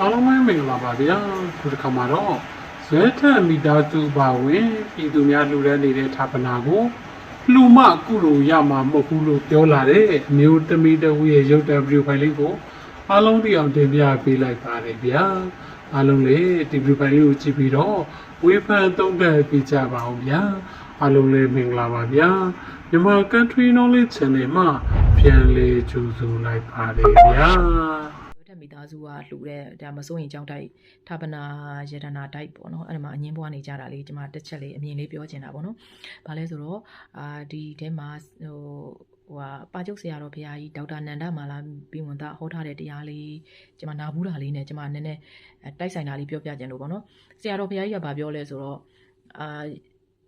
အားလုံးပဲမင်္ဂလာပါဗျာဒီတစ်ခါမှာတော့ဇွဲထက်မိသားစုပါဝင်ပြည်သူများလှူဒါန်းနေတဲ့ဌာပနာကိုလှူမကုလိုရမှာမဟုတ်ဘူးလို့ပြောလာတဲ့အမျိုးသမီးတစ်ဦးရဲ့ရုပ်တံဗီဒီယိုဖိုင်လေးကိုအားလုံးသိအောင်တင်ပြပေးလိုက်ပါတယ်ဗျာအားလုံးလည်းဒီဗီဒီယိုဖိုင်လေးကိုကြည့်ပြီးတော့ဝေဖန်သုံးသပ်ပေးကြပါအောင်ဗျာအားလုံးလည်းမင်္ဂလာပါဗျာမြန်မာ Country Knowledge Channel မှာပြန်လည်ကြိုဆိုလိုက်ပါတယ်ဗျာရိုးတက် မိသားစုကလှူတဲ့ဒါမစိုးရင်ကြောင်းတိုက်ဌာပနာယတနာတိုက်ပေါ့နော်အဲ့ဒါမှအငင်းပွားနေကြတာလေးကျွန်မတစ်ချက်လေးအမြင်လေးပြောချင်တာပေါ့နော်။ဘာလဲဆိုတော့အာဒီထဲမှာဟိုဟိုဟာပါကျုပ်ဆရာတော်ဘုရားကြီးဒေါက်တာနန္ဒမာလာပြီးဝန်သားဟောထားတဲ့တရားလေးကျွန်မနာဘူးတာလေးနဲ့ကျွန်မနည်းနည်းအဲတိုက်ဆိုင်တာလေးပြောပြချင်လို့ပေါ့နော်။ဆရာတော်ဘုရားကြီးကဗာပြောလဲဆိုတော့အာ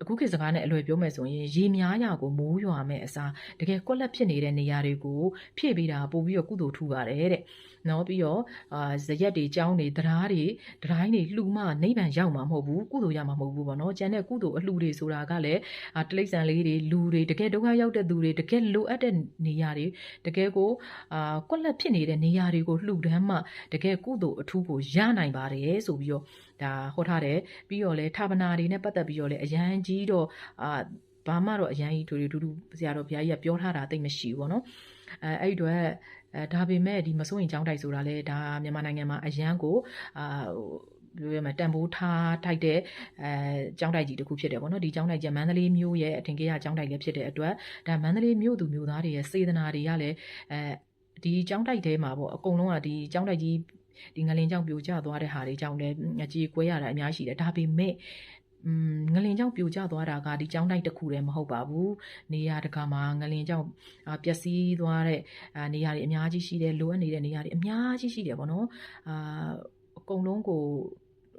အခုခေတ်စကားနဲ့အလွယ်ပြောမယ်ဆိုရင်ရေများရာကိုမိုးရွာမဲ့အစားတကယ်ကွက်လက်ဖြစ်နေတဲ့နေရာတွေကိုဖြည့်ပေးတာပို့ပြီးတော့ကုသိုလ်ထူပါတယ်တဲ့နော်ပြီးတော့အာဇရက်တွေကြောင်းတွေတရားတွေတိုင်းတွေလှူမှနိဗ္ဗာန်ရောက်မှာမဟုတ်ဘူးကုသိုလ်ရမှာမဟုတ်ဘူးပေါ့နော်ကျန်တဲ့ကုသိုလ်အလှူတွေဆိုတာကလည်းအာတိရစ္ဆာန်လေးတွေလူတွေတကယ်ဒုက္ခရောက်တဲ့သူတွေတကယ်လိုအပ်တဲ့နေရာတွေတကယ်ကိုအာကွက်လက်ဖြစ်နေတဲ့နေရာတွေကိုလှူဒန်းမှတကယ်ကုသိုလ်အထူးကိုရနိုင်ပါတယ်ဆိုပြီးတော့ဒါဟောထားတယ်ပြီးတော့လဲဌာပနာတွေနဲ့ပတ်သက်ပြီးတော့လဲအရန်ကြီးတော့အာဘာမှတော့အရန်ကြီးတူတူတူဆရာတော်ဘုရားကြီးကပြောထားတာတိတ်မရှိဘူးပေါ့နော်အဲအဲ့ဒီတော့အဲဒါပေမဲ့ဒီမစိုးရင်ကြောင်းတိုက်ဆိုတာလဲဒါမြန်မာနိုင်ငံမှာအရန်ကိုအာဟိုပြောရမယ်တန်ဖိုးထားထိုက်တဲ့အဲကျောင်းတိုက်ကြီးတစ်ခုဖြစ်တယ်ပေါ့နော်ဒီကျောင်းတိုက်ကျမန္တလေးမြို့ရဲ့အထင်ကြီးကျောင်းတိုက်လည်းဖြစ်တဲ့အတွက်ဒါမန္တလေးမြို့သူမြို့သားတွေရဲ့စေတနာတွေကလည်းအဲဒီကျောင်းတိုက်ထဲမှာပေါ့အကုန်လုံးကဒီကျောင်းတိုက်ကြီးဒီငလင်ကြောင့်ပြိုကျသွားတဲ့ဟာတွေကြောင့်လည်းအကြီးကွဲရတာအများကြီးရှိတယ်ဒါပေမဲ့ อืมငလင်ကြောင့်ပြိုကျသွားတာကဒီကျောင်းတိုက်တစ်ခုတည်းမဟုတ်ပါဘူးနေရာတကာမှာငလင်ကြောင့်အာပျက်စီးသွားတဲ့အာနေရာတွေအများကြီးရှိတယ်လိုအပ်နေတဲ့နေရာတွေအများကြီးရှိတယ်ပေါ့နော်အာအကုန်လုံးကို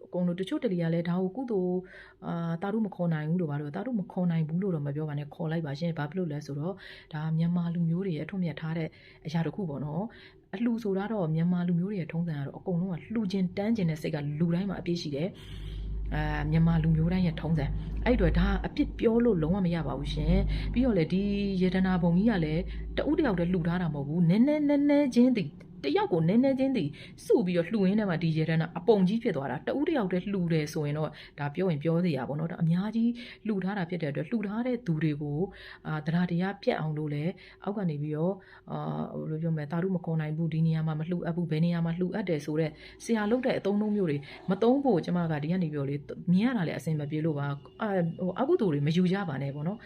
အကုန်လုံးတချို့တလီကလည်းဒါကိုကုသိုလ်အာတာတို့မခေါ်နိုင်ဘူးလို့ပါလို့တာတို့မခေါ်နိုင်ဘူးလို့တော့မပြောပါနဲ့ခေါ်လိုက်ပါရှင်ဘာဖြစ်လို့လဲဆိုတော့ဒါမြန်မာလူမျိုးတွေရဲ့အထွတ်မြတ်ထားတဲ့အရာတစ်ခုပေါ့နော်အလှဆိုတာတော့မြန်မာလူမျိုးတွေရဲ့ထုံးစံကတော့အကုန်လုံးကလှူခြင်းတန်းခြင်းတဲ့စိတ်ကလူတိုင်းမှာအပြည့်ရှိတယ် အာမြန်မာလူမျိုးတိုင်းရဲ့ထုံးစံအဲ့ဒီတော့ဒါအပြစ်ပြောလို့လုံးဝမရပါဘူးရှင်ပြီးတော့လေဒီယေဒနာဘုံကြီးကလည်းတဦးတယောက်တည်းလှူထားတာမဟုတ်ဘူးနည်းနည်းနည်းနည်းချင်းတည် တယောက်ကိုနည်းနည်းချင်းတည်စုပြီးတော့လှူရင်းထဲမှာဒီယေဒနာအပုံကြီးဖြစ်သွားတာတဦးတယောက်တည်းလှူတယ်ဆိုရင်တော့ဒါပြောရင်ပြောစရာပေါ့နော်ဒါအများကြီးလှူထားတာဖြစ်တဲ့အတွက်လှူထားတဲ့သူတွေကိုအာတရားတရားပြတ်အောင်လို့လဲအောက်ကနေပြီးတော့အာဘယ်လိုပြောမလဲတာတို့မခေါ်နိုင်ဘူးဒီနေရာမှာမလှူအပ်ဘူးဘယ်နေရာမှာလှူအပ်တယ်ဆိုတော့ဆရာလုပ်တဲ့အသုံးနှုန်းမျိုးတွေမသုံးဖို့ကျမကဒီကနေပြောလေမြင်ရတာလေအဆင်မပြေလို့ပါအာဟိုအကုသိုလ်တွေမယူကြပါနဲ့ပေါ့နော်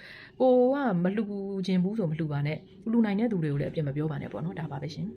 ကိုကမလှူခြင်းဘူးဆိုမလှူပါနဲ့လှူနိုင်တဲ့သူတွေကိုလည်းအပြစ်မပြောပါနဲ့ပေါ့နော်ဒါပါပဲရှင်